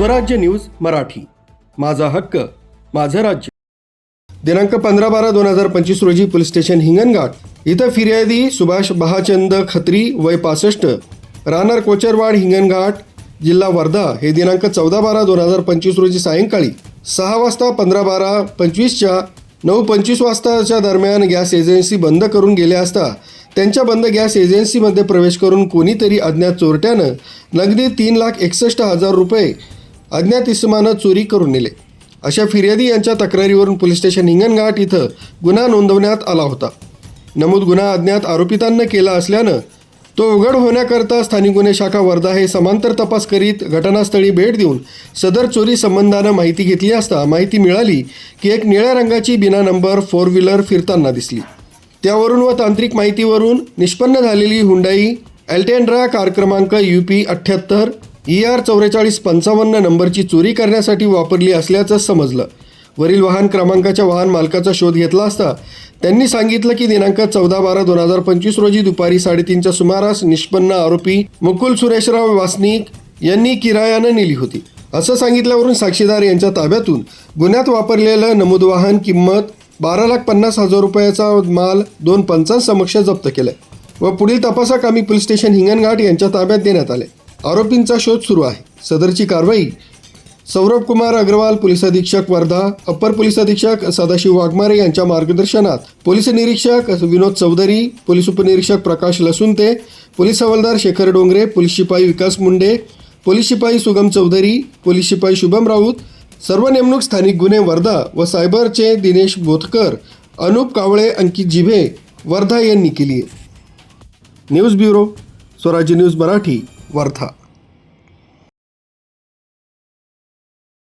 स्वराज्य न्यूज मराठी. माझा हक्क माझं राज्य. दिनांक पंधरा बारा दोन हजार पंचवीस रोजी पोलीस स्टेशन हिंगणघाट इथं फिर्यादी सुभाष बहाचंद खत्री वय पासष्ट राहणार कोचरवाड हिंगणघाट जिल्हा वर्धा. हे दिनांक चौदा बारा दोन हजार पंचवीस रोजी सायंकाळी सहा वाजता पंधरा बारा पंचवीसच्या नऊ पंचवीस वाजताच्या दरम्यान गॅस एजन्सी बंद करून गेले असता त्यांच्या बंद गॅस एजन्सीमध्ये प्रवेश करून कोणीतरी अज्ञात चोरट्यानं नगदी तीन लाख एकसष्ट हजार रुपये अज्ञात इसमानं चोरी करून नेले. अशा फिर्यादी यांच्या तक्रारीवरून पोलीस स्टेशन हिंगणघाट इथं गुन्हा नोंदवण्यात आला होता. नमूद गुन्हा अज्ञात आरोपितांना केला असल्यानं तो उघड होण्याकरता स्थानिक गुन्हे शाखा वर्धा हे समांतर तपास करीत घटनास्थळी भेट देऊन सदर चोरी संबंधानं माहिती घेतली असता माहिती मिळाली की एक निळ्या रंगाची बिना नंबर फोर व्हीलर फिरताना दिसली. त्यावरून व तांत्रिक माहितीवरून निष्पन्न झालेली हुंडाई अल्टेंड्रा कार क्रमांक यू पी अठ्ठ्याहत्तर ई आर चौवेचाळीस पंचावन्न नंबरची चोरी करण्यासाठी वापरली असल्याचं समजलं. वरील वाहन क्रमांकाच्या वाहन मालकाचा शोध घेतला असता त्यांनी सांगितलं की दिनांक चौदा बारा दोन हजार पंचवीस रोजी दुपारी साडेतीनच्या सुमारास निष्पन्न आरोपी मुकुल सुरेशराव वासनिक यांनी किरायानं नेली होती. असं सांगितल्यावरून साक्षीदार यांच्या ताब्यातून गुन्ह्यात वापरलेलं नमूद वाहन किंमत बारा लाख पन्नास हजार रुपयाचा माल दोन पंचांसमक्ष जप्त केलाय व पुढील तपासाकामी पोलीस स्टेशन हिंगणघाट यांच्या ताब्यात देण्यात आले. आरोपींचा शोध सुरू आहे. सदरची कारवाई सौरभ कुमार अग्रवाल पोलीस अधीक्षक वर्धा अप्पर पोलीस अधीक्षक सदाशिव वाघमारे यांच्या मार्गदर्शनात. पोलीस निरीक्षक विनोद चौधरी पोलीस उपनिरीक्षक प्रकाश लसुंते पोलीस हवालदार शेखर डोंगरे पोलीस शिपाई विकास मुंडे पोलीस शिपाई सुगम चौधरी पोलीस शिपाई शुभम राऊत सर्व नेमणूक स्थानिक गुन्हे वर्धा व सायबरचे दिनेश बोथकर अनुप कावळे अंकित जिभे वर्धा यांनी केली आहे. News bureau Swarajya news Marathi. Wardha.